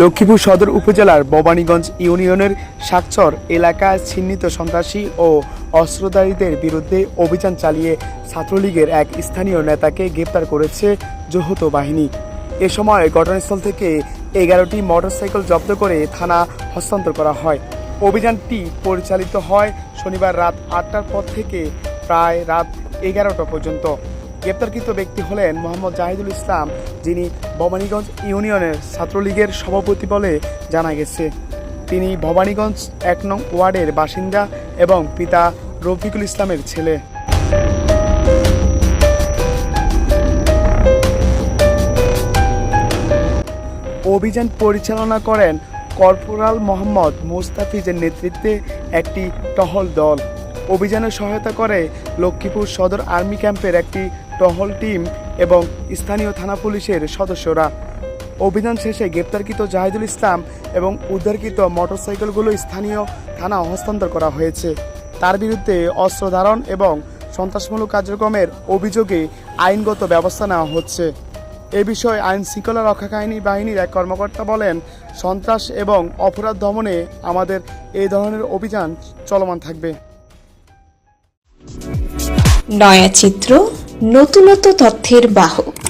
লক্ষ্মীপুর সদর উপজেলার ভবানীগঞ্জ ইউনিয়নের সাকচর এলাকায় চিহ্নিত সন্ত্রাসী ও অস্ত্রধারীদের বিরুদ্ধে অভিযান চালিয়ে ছাত্রলীগের এক স্থানীয় নেতাকে গ্রেপ্তার করেছে যৌথ বাহিনী। এ সময় ঘটনাস্থল থেকে এগারোটি মোটরসাইকেল জব্দ করে থানা হস্তান্তর করা হয়। অভিযানটি পরিচালিত হয় শনিবার রাত আটটার পর থেকে প্রায় রাত এগারোটা পর্যন্ত। গ্রেপ্তারকৃত ব্যক্তি হলেন মোহাম্মদ জাহিদুল ইসলাম, যিনি ভবানীগঞ্জ ইউনিয়নের ছাত্রলীগের সভাপতি বলে জানা গেছে। তিনি ভবানীগঞ্জ এক নং ওয়ার্ডের বাসিন্দা এবং পিতা রফিকুল ইসলামের ছেলে। অভিযান পরিচালনা করেন কর্পোরাল মোহাম্মদ মুস্তাফিজের নেতৃত্বে একটি টহল দল। অভিযানে সহায়তা করে লক্ষ্মীপুর সদর আর্মি ক্যাম্পের একটি টহল টিম এবং স্থানীয় থানা পুলিশের সদস্যরা। অভিযান শেষে গ্রেপ্তারকৃত জাহিদুল ইসলাম এবং উদ্ধারকৃত মোটরসাইকেলগুলো স্থানীয় থানা হস্তান্তর করা হয়েছে। তার বিরুদ্ধে অস্ত্র ধারণ এবং সন্ত্রাসমূলক কার্যক্রমের অভিযোগে আইনগত ব্যবস্থা নেওয়া হচ্ছে। এ বিষয়ে আইন শৃঙ্খলা রক্ষাকাহিনী বাহিনীর এক কর্মকর্তা বলেন, সন্ত্রাস এবং অপরাধ দমনে আমাদের এই ধরনের অভিযান চলমান থাকবে। নয়া চিত্র নতুনত্ব তথ্যের বাহক।